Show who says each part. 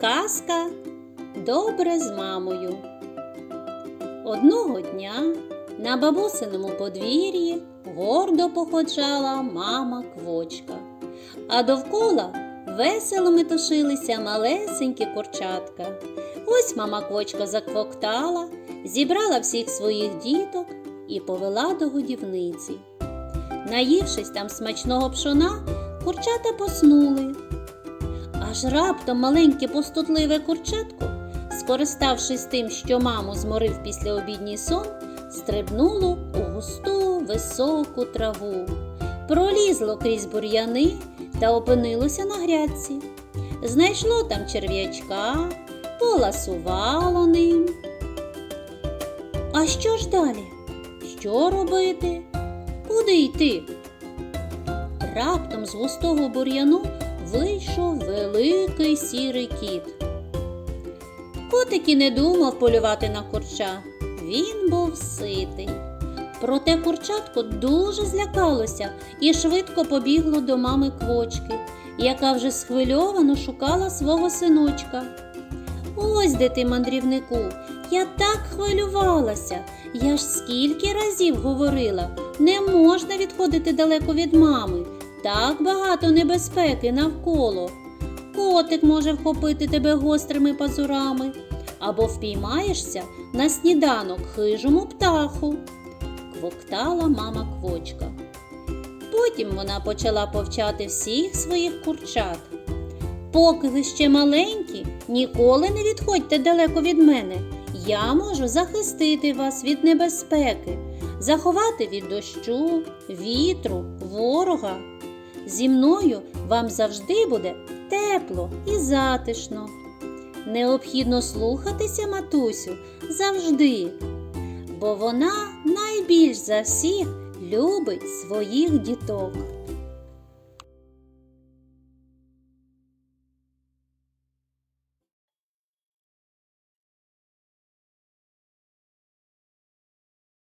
Speaker 1: Казка Добре з мамою. Одного дня на бабусиному подвір'ї гордо походжала мама квочка, а довкола весело метушилися малесенькі курчатка. Ось мама квочка заквоктала, зібрала всіх своїх діток і повела до годівниці. Наївшись там смачного пшона, курчата поснули. Аж раптом маленьке пустотливе курчатко, скориставшись тим, що маму зморив після обідній сон, стрибнуло у густу високу траву, пролізло крізь бур'яни та опинилося на грядці. Знайшло там черв'ячка, поласувало ним. А що ж далі? Що робити? Куди йти? Раптом з густого бур'яну вийшов великий сірий кіт. Котик і не думав полювати на курча. Він був ситий. Проте курчатко дуже злякалося і швидко побігло до мами квочки, яка вже схвильовано шукала свого синочка. Ось де ти, мандрівнику, я так хвилювалася. Я ж скільки разів говорила, не можна відходити далеко від мами. Так багато небезпеки навколо. Котик може вхопити тебе гострими пазурами, або впіймаєшся на сніданок хижому птаху. Квоктала мама квочка. Потім вона почала повчати всіх своїх курчат. Поки ви ще маленькі, ніколи не відходьте далеко від мене. Я можу захистити вас від небезпеки, заховати від дощу, вітру, ворога. Зі мною вам завжди буде тепло і затишно. Необхідно слухатися матусю завжди, бо вона найбільш за всіх любить своїх діток.